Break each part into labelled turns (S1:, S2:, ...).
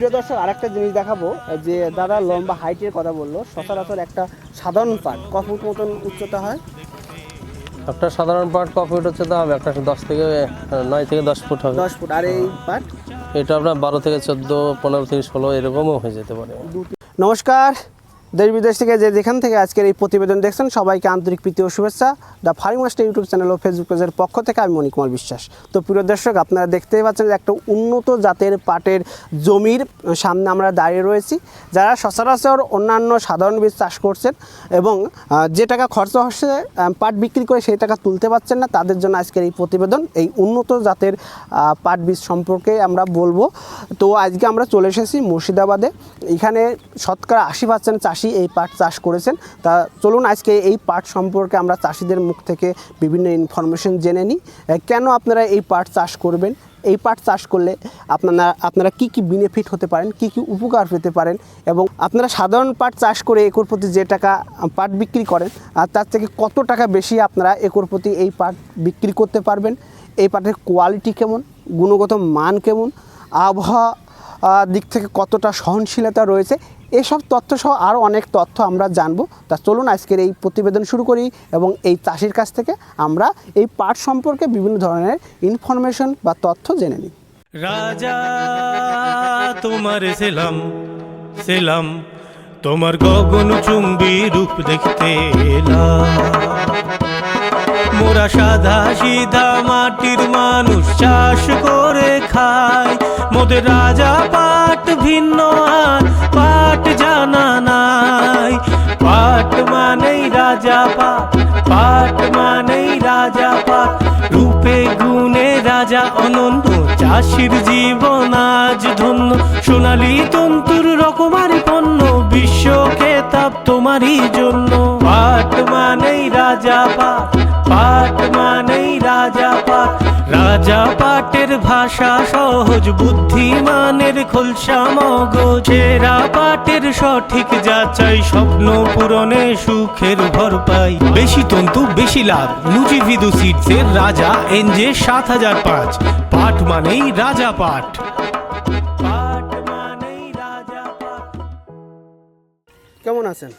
S1: প্রিয় দর্শক আরেকটা জিনিস দেখাবো যে দাদা লম্বা হাইটের কথা বলল সচরাচর একটা সাধারণ পাট ক ফুট মতন উচ্চতা হয়?
S2: একটা সাধারণ পাট ক ফুট হচ্ছে তো হবে? একটা দশ থেকে নয় থেকে দশ ফুট হবে।
S1: দশ ফুট আর এই পাট?
S2: এটা আপনার বারো থেকে চোদ্দ পনেরো থেকে ষোলো এরকমও হয়ে যেতে পারে।
S1: নমস্কার। দেশ বিদেশ থেকে যে যেখান থেকে আজকের এই প্রতিবেদন দেখছেন, সবাইকে আন্তরিক প্রীতি ও শুভেচ্ছা। The Farming Master YouTube channel O Facebook পেজের পক্ষ থেকে আমি মণিকুমার বিশ্বাস। তো প্রিয় দর্শক, আপনারা দেখতেই পাচ্ছেন যে একটা উন্নত জাতের পাটের জমির সামনে আমরা দাঁড়িয়ে রয়েছি। যারা সচরাচর অন্যান্য সাধারণ বীজ চাষ করছেন এবং যে টাকা খরচ হচ্ছে পাট বিক্রি করে সেই টাকা তুলতে পারছেন না, তাদের জন্য আজকের এই প্রতিবেদন, এই উন্নত জাতের পাট বীজ সম্পর্কে আমরা বলব। তো আজকে আমরা চলে এসেছি মুর্শিদাবাদে। এখানে শতকরা আশি পার্সেন্ট চাষি এই পাট চাষ করেছেন। তা চলুন আজকে এই পাট সম্পর্কে আমরা চাষিদের মুখ থেকে বিভিন্ন ইনফরমেশন জেনে নিই। কেন আপনারা এই পাট চাষ করবেন? এই পাট চাষ করলে আপনারা আপনারা কি কি বেনিফিট হতে পারেন? কি কি উপকার পেতে পারেন? এবং আপনারা সাধারণ পাট চাষ করে একর প্রতি যে টাকা পাট বিক্রি করেন, আর তার থেকে কত টাকা বেশি আপনারা একর প্রতি এই পাট বিক্রি করতে পারবেন? এই পাটের কোয়ালিটি কেমন? গুণগত মান কেমন? আবহাওয়া দিক থেকে কতটা সহনশীলতা রয়েছে? এসব তথ্য সহ আরও অনেক তথ্য আমরা জানব। তা চলুন আজকের এই প্রতিবেদন শুরু করি এবং এই চাষির কাছ থেকে আমরা এই পাট সম্পর্কে বিভিন্ন ধরনের ইনফরমেশন বা তথ্য জেনে নিই।
S3: রাজা, তোমার সেলাম সেলাম, তোমার গগন চুম্বি রূপ দেখতে এলাম। মোরা সাদা সিধা মাটির মানুষ চাষ করে খায়। মোদের রাজা পাট ভিন্ন আর, পাট জানা নাই। পাট মানেই রাজা পাট পাট মানেই রাজা পাট। রূপে গুণে রাজা অনন্ত, চাষির জীবন আজ ধন্য। সোনালী তন্তুর রকমারি পণ্য বিশ্ব খেতাব তোমারই জন্য। পাট মানেই রাজা পাট মানেই রাজা পাট। রাজা পাটের ভাষা সহজ বুদ্ধিমানের খোলসা মগজেরা পাটের সঠিক যাচাই স্বপ্ন পূরণে সুখের ভর পাই। বেশি তন্তু বেশি লাভ। নুজিভিদু সিটসের রাজা এনজে সাত হাজার পাঁচ। পাট মানেই রাজা পাট। পাট মানেই রাজা পাট।
S1: কেমন আছেন?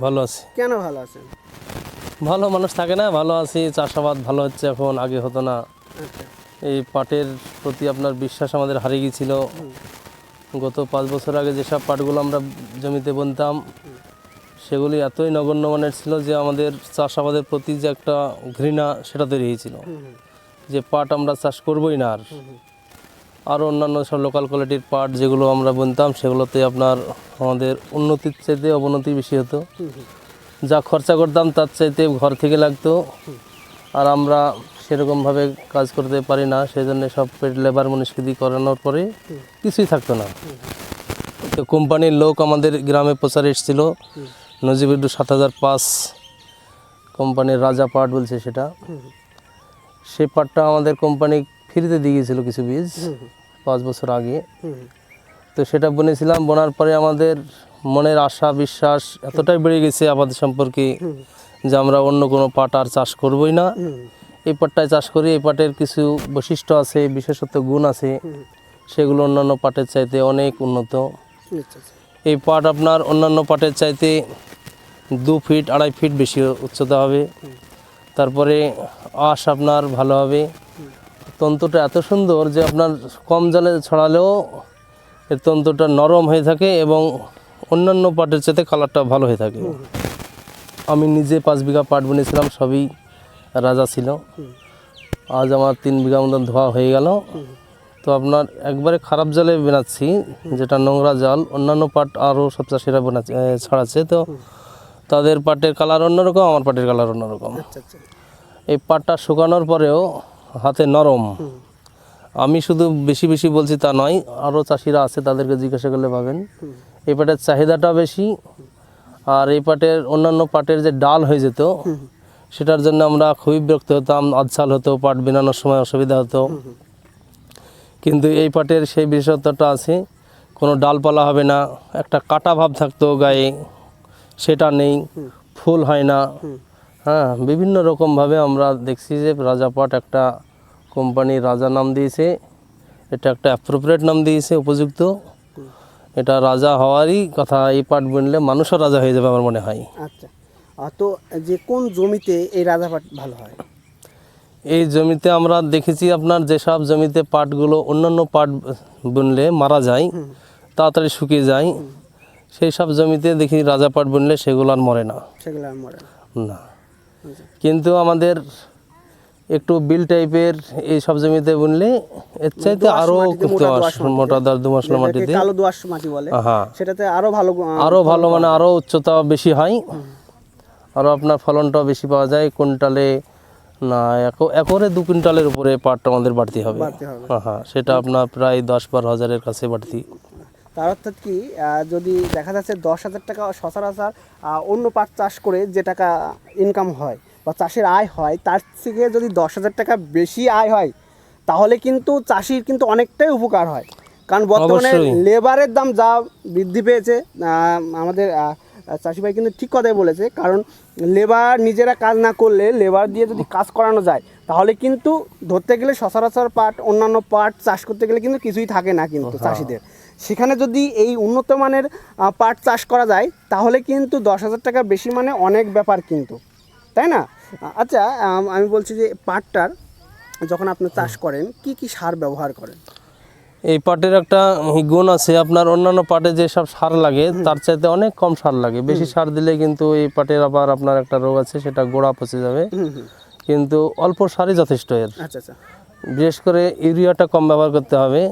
S2: ভালো আছি।
S1: কেন ভালো আছেন?
S2: ভালো মানুষ থাকে না ভালো আছি চাষাবাদ ভালো হচ্ছে এখন আগে হতো না।
S1: আচ্ছা।
S2: এই পাটের প্রতি আপনার বিশ্বাস আমাদের হারিয়ে গিয়েছিল গত পাঁচ বছর আগে যেসব পাটগুলো আমরা জমিতে বুনতাম সেগুলি এতই নগণ্য মানের ছিল যে আমাদের চাষাবাদের প্রতি যে একটা ঘৃণা সেটা তৈরি হয়েছিল। যে পাট আমরা চাষ করবই না আর। আর অন্যান্য সব লোকাল কোয়ালিটির পাট যেগুলো আমরা বুনতাম সেগুলোতে আপনার আমাদের উন্নতির চাইতে অবনতি বেশি হতো। যা খরচা করতাম তার চাইতে ঘর থেকে লাগতো। আর আমরা সেরকমভাবে কাজ করতে পারি না সেই জন্য সব লেবার মুনিষ্কৃতি করানোর পরে কিছুই থাকতো না। তো কোম্পানির লোক আমাদের গ্রামে প্রচারে এসেছিল নজিবুদ্দু সাত হাজার পাঁচ কোম্পানির রাজা পাট বলছে সেটা। সে পাটটা আমাদের কোম্পানি ফ্রিতে দিয়ে গিয়েছিল কিছু বীজ, পাঁচ বছর আগে। তো সেটা বুনেছিলাম, বোনার পরে আমাদের মনের আশা, বিশ্বাস এতটাই বেড়ে গেছে আবাদ সম্পর্কে যে আমরা অন্য কোনো পাট আর চাষ করবই না। এই পাটটায় চাষ করি, এই পাটের কিছু বৈশিষ্ট্য আছে, বিশেষত গুণ আছে। সেগুলো অন্যান্য পাটের চাইতে অনেক উন্নত। এই পাট আপনার অন্যান্য পাটের চাইতে দু ফিট, আড়াই ফিট বেশি উচ্চতা হবে। তারপরে আঁশ আপনার ভালো হবে। তন্তুটা এত সুন্দর যে আপনার কম জলে ছড়ালেও এর তন্তুটা নরম হয়ে থাকে এবং অন্যান্য পাটের চাইতে কালারটা ভালো হয়ে থাকে। আমি নিজে পাঁচ বিঘা পাট বুনেছিলাম সবই রাজা ছিল। আজ আমার তিন বিঘা মতন ধোয়া হয়ে গেল। তো আপনার একবারে খারাপ জলে বানাচ্ছি যেটা নোংরা জল। অন্যান্য পাট আরও সব চাষিরা বানাচ্ছে ছড়াচ্ছে। তো তাদের পাটের কালার অন্যরকম আমার পাটের কালার অন্যরকম।
S1: আচ্ছা আচ্ছা।
S2: এই পাটটা শুকানোর পরেও হাতে নরম। আমি শুধু বেশি বেশি বলছি তা নয় আরও চাষিরা আছে তাদেরকে জিজ্ঞাসা করলে পাবেন। এই পাটের চাহিদাটা বেশি আর এই পাটের অন্যান্য পাটের যে ডাল হয়ে যেত সেটার জন্য আমরা খুবই বিরক্ত হতাম আজসাল হতো পাট বিনানোর সময় অসুবিধা হতো। কিন্তু এই পাটের সেই বিশেষত্বটা আছে কোনো ডালপালা হবে না একটা কাটা ভাব থাকতো গায়ে সেটা নেই ফুল হয় না। হ্যাঁ বিভিন্ন রকমভাবে আমরা দেখছি যে রাজা পাট একটা কোম্পানি রাজা নাম দিয়েছে এটা একটা অ্যাপ্রোপ্রিয়েট নাম দিয়েছে উপযুক্ত। এটা রাজা হওয়ারই কথা এই পাট বুনলে মানুষও রাজা হয়ে যাবে আমার মনে হয়।
S1: আচ্ছা। তো যে কোন জমিতে এই রাজা পাট ভালো হয়?
S2: এই জমিতে আমরা দেখেছি আপনার যেসব জমিতে পাটগুলো অন্যান্য পাট বুনলে মারা যায় তাড়াতাড়ি শুকিয়ে যায় সেই সব জমিতে দেখি রাজা পাট বুনলে সেগুলো আর মরে না।
S1: সেগুলো আর মরে না।
S2: না। কিন্তু আমাদের একটু বিল টাইপের এই সব জমিতে বুনলে এর চাইতে
S1: আরও মোটা দোআঁশ মাটিতে। কালো মাটি বলে।
S2: হ্যাঁ
S1: সেটাতে আরও ভালো
S2: আরও ভালো মানে আরও উচ্চতা বেশি হয়। আরও আপনার ফলনটাও বেশি পাওয়া যায়। কুইন্টালে না এক- একরে দু কুইন্টালের উপরে পাটটা আমাদের বাড়তি হবে। হ্যাঁ, সেটা আপনার প্রায় দশ বারো হাজারের কাছে বাড়তি।
S1: তার অর্থাৎ কি যদি দেখা যাচ্ছে দশ হাজার টাকা সচরাচর অন্য পাট চাষ করে যে টাকা ইনকাম হয় বা চাষের আয় হয় তার থেকে যদি দশ হাজার টাকা বেশি আয় হয় তাহলে কিন্তু চাষির কিন্তু অনেকটাই উপকার হয়। কারণ বর্তমানে লেবারের দাম যা বৃদ্ধি পেয়েছে আমাদের চাষি ভাই কিন্তু ঠিক কথাই বলেছে। কারণ লেবার নিজেরা কাজ না করলে লেবার দিয়ে যদি কাজ করানো যায় তাহলে কিন্তু ধরতে গেলে সচরাচর পাট অন্যান্য পাট চাষ করতে গেলে কিন্তু কিছুই থাকে না কিন্তু চাষিদের। সেখানে যদি এই উন্নত মানের পাট চাষ করা যায় তাহলে কিন্তু দশ হাজার টাকা বেশি মানে অনেক ব্যাপার কিন্তু। তাই না? আচ্ছা আমি বলছি যে পাটটার যখন আপনি চাষ করেন কি কি সার ব্যবহার করেন?
S2: এই পাটের একটা গুণ আছে আপনার অন্যান্য পাটে যে সব সার লাগে তার চাইতে অনেক কম সার লাগে। বেশি সার দিলে কিন্তু এই পাটের আবার আপনার একটা রোগ আছে সেটা গোড়া পচে যাবে। কিন্তু অল্প সারই যথেষ্ট এর।
S1: আচ্ছা আচ্ছা।
S2: বিশেষ করে ইউরিয়াটা কম ব্যবহার করতে হবে।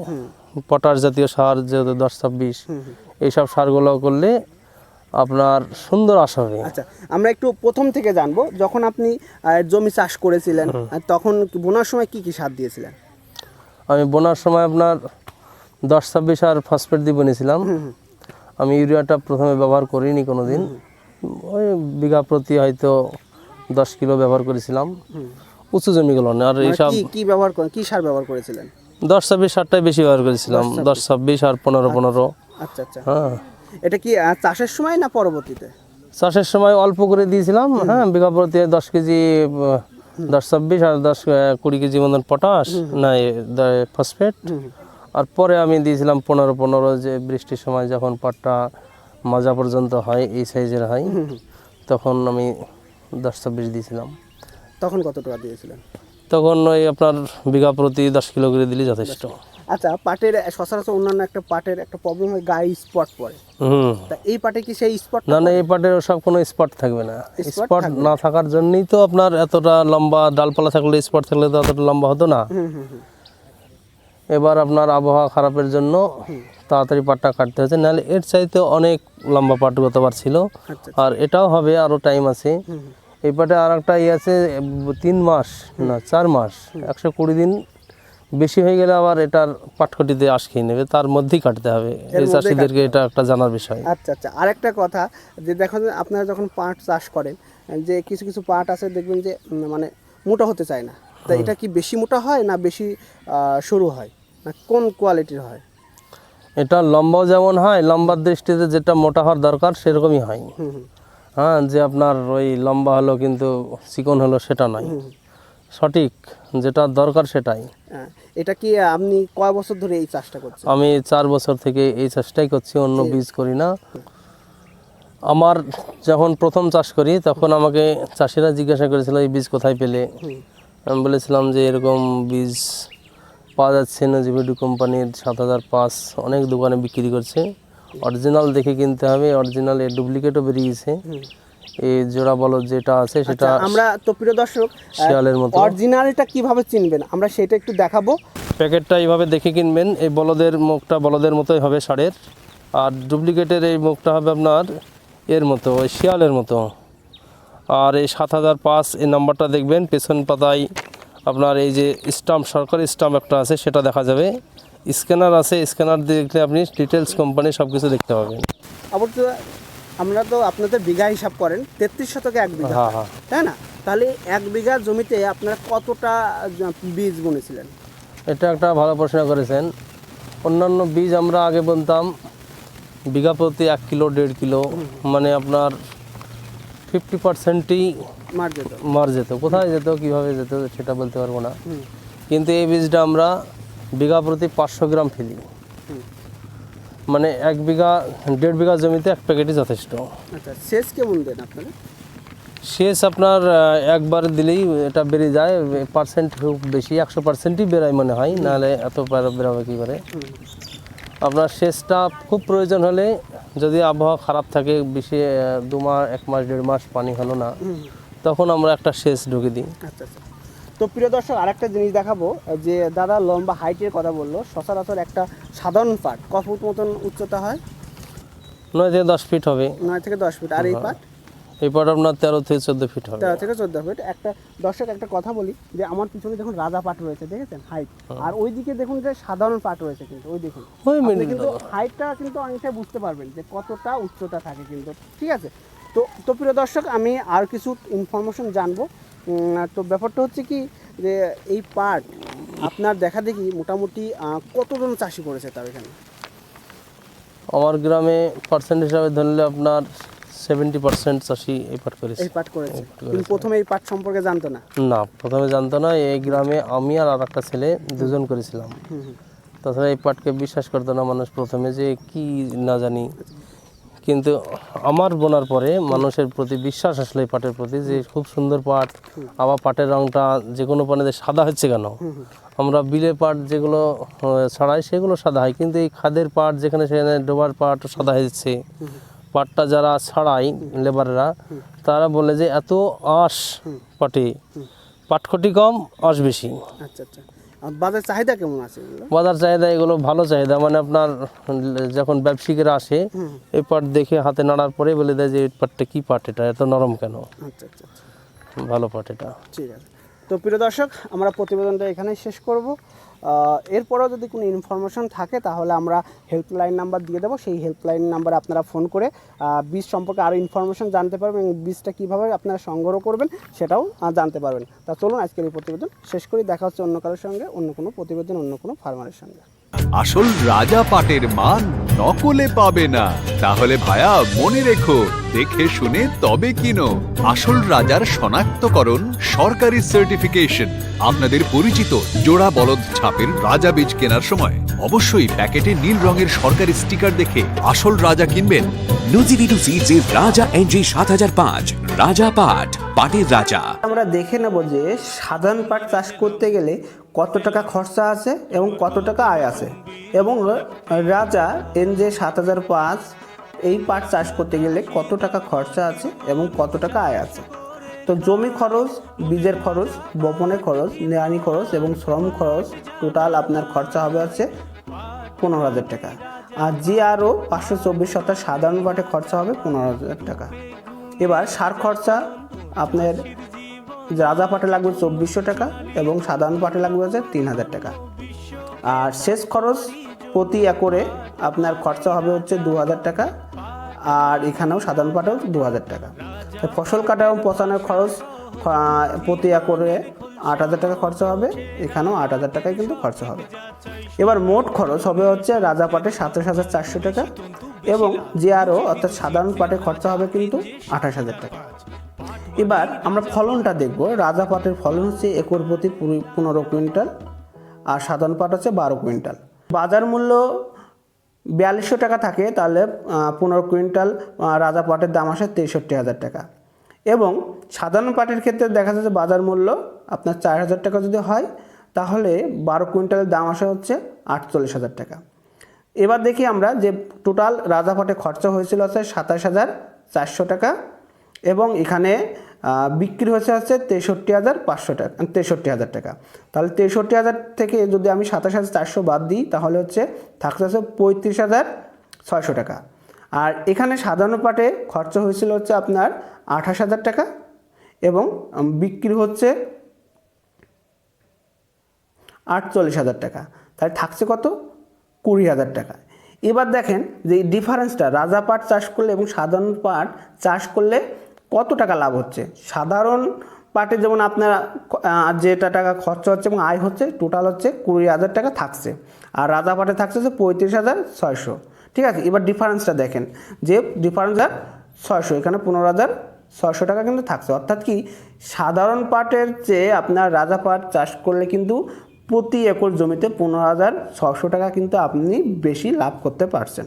S2: পটাশ জাতীয় সার যেহেতু দশ ছাব্বিশ এইসব সারগুলো করলে আপনার সুন্দর আশা হবে।
S1: আচ্ছা আমরা একটু প্রথম থেকে জানব যখন আপনি জমি চাষ করেছিলেন তখন বোনার সময় কি কি সার দিয়েছিলেন?
S2: আমি বোনার সময় আপনার দশ ছাব্বিশ আর ফসফেট দিয়ে বনেছিলাম। আমি ইউরিয়াটা প্রথমে ব্যবহার করিনি কোনো দিন ওই বিঘা প্রতি হয়তো দশ কিলো ব্যবহার করেছিলাম। উঁচু জমিগুলো আর এইসব
S1: কি কি ব্যবহার করেন কি সার ব্যবহার করেছিলেন?
S2: দশ ছাব্বিশ সারটাই বেশি ব্যবহার করেছিলাম দশ ছাব্বিশ। আর পনেরো পনেরো।
S1: আচ্ছা আচ্ছা।
S2: হ্যাঁ।
S1: এটা কি চাষের সময় না পরবর্তীতে?
S2: চাষের সময় অল্প করে দিয়েছিলাম হ্যাঁ বিঘা প্রতি দশ কেজি দশ ছাব্বিশ আর দশ কুড়ি কেজি মতন পটাশ না ফসফেট। আর পরে আমি দিয়েছিলাম পনেরো পনেরো যে বৃষ্টির সময় যখন পাটটা মাজা পর্যন্ত হয় এই সাইজের হয় তখন আমি দশ ছাব্বিশ দিয়েছিলাম।
S1: তখন কত টাকা দিয়েছিলেন?
S2: তখন ওই আপনার বিঘা প্রতি দশ কিলো করে দিলে যথেষ্ট।
S1: আচ্ছা পাটের সচরাচর অন্যান্য একটা পাটের একটা প্রবলেম হয় গায়ে স্পট পড়ে।
S2: হুম।
S1: তা এই পাটে কি সেই স্পট
S2: না না এই পাটের সব কোনো স্পট থাকবে না। স্পট না থাকার জন্যই তো আপনার এতটা লম্বা ডালপালা থাকলে স্পট থাকলে তো এতটা লম্বা হতো না। এবার আপনার আবহাওয়া খারাপের জন্য তাড়াতাড়ি পাটটা কাটতে হচ্ছে নাহলে এর চাইতে অনেক লম্বা পাট গতবার ছিল।
S1: আচ্ছা
S2: আর এটাও হবে আরও টাইম আছে। এই পাটে আর একটা ইয়ে আছে তিন মাস না চার মাস একশো কুড়ি দিন বেশি হয়ে গেলে আবার এটার পাটকটিতে আশ খেয়ে নেবে তার মধ্যেই কাটতে হবে। এই চাষিদেরকে এটা একটা জানার বিষয়।
S1: আচ্ছা আচ্ছা আরেকটা কথা যে দেখো আপনারা যখন পাট চাষ করেন যে কিছু কিছু পাট আছে দেখবেন যে মানে মোটা হতে চায় না। তা এটা কি বেশি মোটা হয় না বেশি সরু হয়? না কোন কোয়ালিটির হয়?
S2: এটা লম্বাও যেমন হয় লম্বার দৃষ্টিতে যেটা মোটা হওয়ার দরকার সেরকমই হয়। হ্যাঁ যে আপনার ওই লম্বা হলো কিন্তু চিকন হলো সেটা নয়। সঠিক যেটা দরকার সেটাই।
S1: এটা কি আপনি কয় বছর ধরে এই চাষটা করছেন?
S2: আমি চার বছর থেকে এই চাষটাই করছি অন্য বীজ করি না। আমার যখন প্রথম চাষ করি তখন আমাকে চাষিরা জিজ্ঞাসা করেছিল এই বীজ কোথায় পেলে? আমি বলেছিলাম যে এরকম বীজ পাওয়া যাচ্ছে না নজিবিডু কোম্পানির সাত হাজার পাঁচ অনেক দোকানে বিক্রি করছে। অরিজিনাল দেখে কিনতে হবে অরিজিনাল এর ডুপ্লিকেটও বেরিয়েছে এই জোড়া বলদ যেটা আছে সেটা
S1: আচ্ছা, আমরা তো প্রিয় দর্শক
S2: শিয়ালের মতো।
S1: অরিজিনালটা কীভাবে চিনবেন? আমরা সেটা একটু দেখাবো।
S2: প্যাকেটটা এইভাবে দেখে কিনবেন। এই বলদের মুখটা বলদের মতোই হবে ষাঁড়ের আর ডুপ্লিকেটের এই মুখটা হবে আপনার এর মতো ওই শিয়ালের মতো। আর এই সাত হাজার পাঁচ এই নাম্বারটা দেখবেন পেছন পাতায় আপনার এই যে স্টাম্প সরকারি স্টাম্প একটা আছে সেটা দেখা যাবে। স্ক্যানার আছে স্ক্যানার দেখলে আপনি ডিটেলস কোম্পানি সব কিছু দেখতে পাবেন।
S1: আমরা তো আপনাদের বিঘা হিসাব করেন তেত্রিশ শতকে এক বিঘা।
S2: হ্যাঁ হ্যাঁ।
S1: তাই না? তাহলে এক বিঘা জমিতে আপনারা কতটা বীজ বুনেছিলেন?
S2: এটা একটা ভালো প্রশ্ন করেছেন। অন্যান্য বীজ আমরা আগে বলতাম বিঘা প্রতি এক কিলো দেড় কিলো মানে আপনার ফিফটি পার্সেন্টই
S1: মার যেত।
S2: মার যেত। কোথায় যেত কীভাবে যেত সেটা বলতে পারব না। কিন্তু এই বীজটা আমরা বিঘা প্রতি পাঁচশো গ্রাম ফেলি। মানে এক বিঘা দেড় বিঘা জমিতে এক প্যাকেটই যথেষ্ট।
S1: আচ্ছা সেচ কেমন দেন আপনারা?
S2: সেচ আপনার একবার দিলেই এটা বেড়ে যায় পার্সেন্ট খুব বেশি একশো পার্সেন্টই বেরোয় মনে হয় নাহলে এত বেরোবে কী করে? আপনার সেচটা খুব প্রয়োজন হলে যদি আবহাওয়া খারাপ থাকে বেশি দু মাস এক মাস দেড় মাস পানি হলো না তখন আমরা একটা সেচ ঢুকে দিই।
S1: আচ্ছা আচ্ছা। তো প্রিয় দর্শক আরেকটা জিনিস দেখাবো যে দাদা লম্বা হাইটের কথা বলল সচরাচর একটা সাধারণ পাট ক ফুট মতন উচ্চতা হয়?
S2: নয় থেকে দশ ফিট হবে।
S1: নয় থেকে দশ ফিট আর এই পাট?
S2: এই পাট আপনার তেরো থেকে চোদ্দ ফিট হবে।
S1: তেরো থেকে চোদ্দ ফিট একটা দর্শক একটা কথা বলি যে আমার পিছনে দেখুন রাজা পাট রয়েছে দেখেছেন? হাইট আর ওইদিকে দেখুন যে সাধারণ পাট রয়েছে কিন্তু ওই দেখুন।
S2: ওই
S1: কিন্তু হাইটটা কিন্তু অনেকটাই বুঝতে পারবেন যে কতটা উচ্চতা থাকে কিন্তু ঠিক আছে? তো তো প্রিয় দর্শক আমি আর কিছু ইনফরমেশন জানব। তো ব্যাপারটা হচ্ছে কি যে এই পাট আপনার দেখা দেখি মোটামুটি কতজন চাষি করেছে তার এখানে?
S2: আমার গ্রামে পার্সেন্ট হিসাবে ধরলে আপনার সেভেন্টি পার্সেন্ট চাষি এই পাট করেছে।
S1: এই পাট করেছে। কিন্তু প্রথমে এই পাট সম্পর্কে জানতো না?
S2: না প্রথমে জানতো না এই গ্রামে আমি আর আর একটা ছেলে দুজন করেছিলাম। তাছাড়া এই পাটকে বিশ্বাস করতো না মানুষ প্রথমে যে কি না জানি। কিন্তু আমার বোনার পরে মানুষের প্রতি বিশ্বাস আসলে এই পাটের প্রতি যে খুব সুন্দর পাট আবার পাটের রংটা যে কোনো পানিতে সাদা হচ্ছে কেন? আমরা বিলে পাট যেগুলো ছাড়াই সেগুলো সাদা হয় কিন্তু এই খাদের পাট যেখানে সেখানে ডোবার পাট সাদা হয়েছে পাটটা যারা ছাড়াই লেবাররা তারা বলে যে এত আঁশ পাটে পাটখটি কম আঁশ বেশি।
S1: আচ্ছা আচ্ছা। বাজার চাহিদা কেমন আছে এগুলো?
S2: বাজার চাহিদা এগুলো ভালো চাহিদা। মানে আপনার যখন ব্যবসায়িকরা আসে এই পাট দেখে হাতে নাড়ার পরে বলে দেয় যে এই পাটটা কি পাট এটা? এত নরম কেন?
S1: আচ্ছা আচ্ছা আচ্ছা।
S2: ভালো পাট এটা।
S1: ঠিক আছে। তো প্রিয় দর্শক আমরা প্রতিবেদনটা এখানেই শেষ করব। এরপরেও যদি কোনো ইনফরমেশন থাকে, তাহলে আমরা হেল্পলাইন নাম্বার দিয়ে দেবো। সেই হেল্পলাইন নাম্বারে আপনারা ফোন করে বীজ সম্পর্কে আরও ইনফরমেশন জানতে পারবেন এবং বীজটা কীভাবে আপনারা সংগ্রহ করবেন, সেটাও জানতে পারবেন। তা চলুন আজকের এই প্রতিবেদন শেষ করি। দেখা হচ্ছে অন্য কারোর সঙ্গে, অন্য কোনো প্রতিবেদন, অন্য কোনো ফার্মারের সঙ্গে।
S4: আসল রাজা পাটের মান নকলে পাবে না। তাহলে ভায়া, মনে রেখো, দেখে শুনে তবে কিনো। আসল রাজার শনাক্তকরণ সরকারি সার্টিফিকেশন আপনাদের পরিচিত জোড়া বলদ ছাপের রাজা বীজ কেনার সময়। অবশ্যই প্যাকেটে নীল রঙের সরকারি স্টিকার দেখে আসল রাজা কিনবেন।
S5: নুজিভিটু সিডসের রাজা এনজি সাত হাজার পাঁচ, রাজা পাট, পাটের রাজা।
S1: আমরা দেখে নেব যে সাধারণ পাট চাষ করতে গেলে কত টাকা খরচা আছে এবং কত টাকা আয় আছে। এবং রাজা এন যে সাত হাজার পাঁচ এই পাট চাষ করতে গেলে কত টাকা খরচা আছে এবং কত টাকা আয় আছে। তো জমি খরচ, বীজের খরচ, বপনের খরচ নেয়ানি খরচ এবং শ্রম খরচ টোটাল আপনার খরচা হবে হচ্ছে পনেরো হাজার টাকা। আর জি আরও পাঁচশো চব্বিশ শতাংশ সাধারণ পাটে খরচা হবে পনেরো হাজার টাকা। এবার সার খরচা আপনার রাজা পাটে লাগবে চব্বিশশো টাকা এবং সাধারণ পাটে লাগবে হচ্ছে তিন হাজার টাকা। আর শেষ খরচ প্রতি একরে আপনার খরচা হবে হচ্ছে দু হাজার টাকা, আর এখানেও সাধারণ পাটেও দু হাজার টাকা। ফসল কাটা এবং পচানোর খরচ প্রতি একরে আট হাজার টাকা খরচা হবে, এখানেও আট হাজার টাকায় কিন্তু খরচা হবে। এবার মোট খরচ হবে হচ্ছে রাজা পাটে সাতাশ হাজার চারশো টাকা এবং যে আরও অর্থাৎ সাধারণ পাটে খরচা হবে কিন্তু আঠাশ হাজার টাকা। এবার আমরা ফলনটা দেখব। রাজা পাটের ফলন হচ্ছে একর প্রতি পনেরো কুইন্টাল আর সাধারণ পাট হচ্ছে বারো কুইন্টাল। বাজার মূল্য বিয়াল্লিশশো টাকা থাকে, তাহলে পনেরো কুইন্টাল রাজা পাটের দাম আসে তেষট্টি হাজার টাকা। এবং সাধারণ পাটের ক্ষেত্রে দেখা যাচ্ছে বাজার মূল্য আপনার চার হাজার টাকা যদি হয়, তাহলে বারো কুইন্টালের দাম আসে হচ্ছে আটচল্লিশ হাজার টাকা। এবার দেখি আমরা যে টোটাল রাজা পাটে খরচা হয়েছিল হচ্ছে সাতাশ হাজার চারশো টাকা এবং এখানে বিক্রি হচ্ছে হচ্ছে তেষট্টি হাজার পাঁচশো টাকা তেষট্টি হাজার টাকা। তাহলে তেষট্টি হাজার থেকে যদি আমি সাতাশ হাজার চারশো বাদ দিই, তাহলে হচ্ছে থাকছে হচ্ছে পঁয়ত্রিশ হাজার ছয়শো টাকা। আর এখানে সাধারণ পাটে খরচা হয়েছিল হচ্ছে আপনার আঠাশ হাজার টাকা এবং বিক্রি হচ্ছে আটচল্লিশ হাজার টাকা। তাহলে থাকছে কত? কুড়ি হাজার টাকা। এবার দেখেন যে এই ডিফারেন্সটা রাজা পাট চাষ করলে এবং সাধারণ পাট চাষ করলে কত টাকা লাভ হচ্ছে? সাধারণ পাটে যেমন আপনার যেটা টাকা খরচা হচ্ছে এবং আয় হচ্ছে টোটাল হচ্ছে কুড়ি হাজার টাকা থাকছে। আর রাজা পাটে থাকছে হচ্ছে পঁয়ত্রিশ হাজার ছয়শো। ঠিক আছে, এবার ডিফারেন্সটা দেখেন। যে ডিফারেন্স আর ছয়শো, এখানে পনেরো হাজার ছয়শো টাকা কিন্তু থাকছে। অর্থাৎ কি, সাধারণ পাটের চেয়ে আপনার রাজা পাট চাষ করলে কিন্তু প্রতি একর জমিতে পনেরো হাজার ছশো টাকা কিন্তু আপনি বেশি লাভ করতে পারছেন।